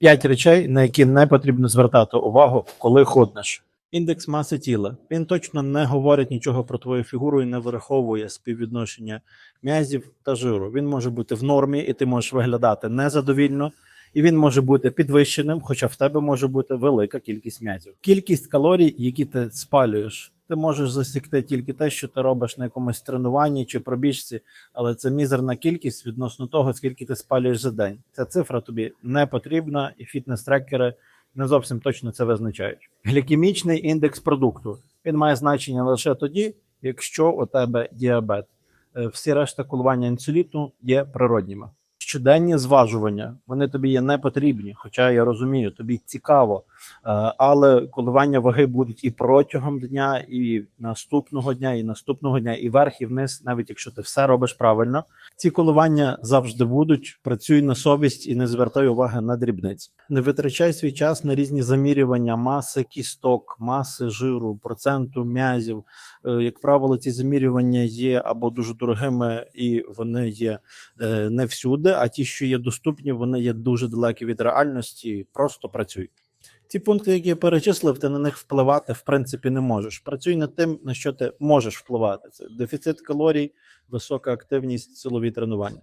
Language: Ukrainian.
П'ять речей, на які не потрібно звертати увагу, коли ходиш. Індекс маси тіла. Він точно не говорить нічого про твою фігуру і не враховує співвідношення м'язів та жиру. Він може бути в нормі, і ти можеш виглядати незадовільно, і він може бути підвищеним, хоча в тебе може бути велика кількість м'язів. Кількість калорій, які ти спалюєш, ти можеш засікти тільки те, що ти робиш на якомусь тренуванні чи пробіжці, але це мізерна кількість відносно того, скільки ти спалюєш за день. Ця цифра тобі не потрібна, і фітнес-трекери не зовсім точно це визначають. Глікемічний індекс продукту він має значення лише тоді, якщо у тебе діабет. Е, Всі решта коливання інсуліну є природніми. Щоденні зважування. Вони тобі є не потрібні, хоча я розумію, тобі цікаво, але коливання ваги будуть і протягом дня, і наступного дня, і наступного дня, і вверх, і вниз, навіть якщо ти все робиш правильно. Ці коливання завжди будуть. Працюй на совість і не звертай уваги на дрібниці. Не витрачай свій час на різні замірювання маси кісток, маси жиру, проценту м'язів. Е, Як правило, ці замірювання є або дуже дорогими, і вони є е, не всюди. А ті, що є доступні, вони є дуже далекі від реальності. Просто працюй. Ці пункти, які я перечислив, ти на них впливати в принципі не можеш. Працюй над тим, на що ти можеш впливати. Це дефіцит калорій, висока активність, силові тренування.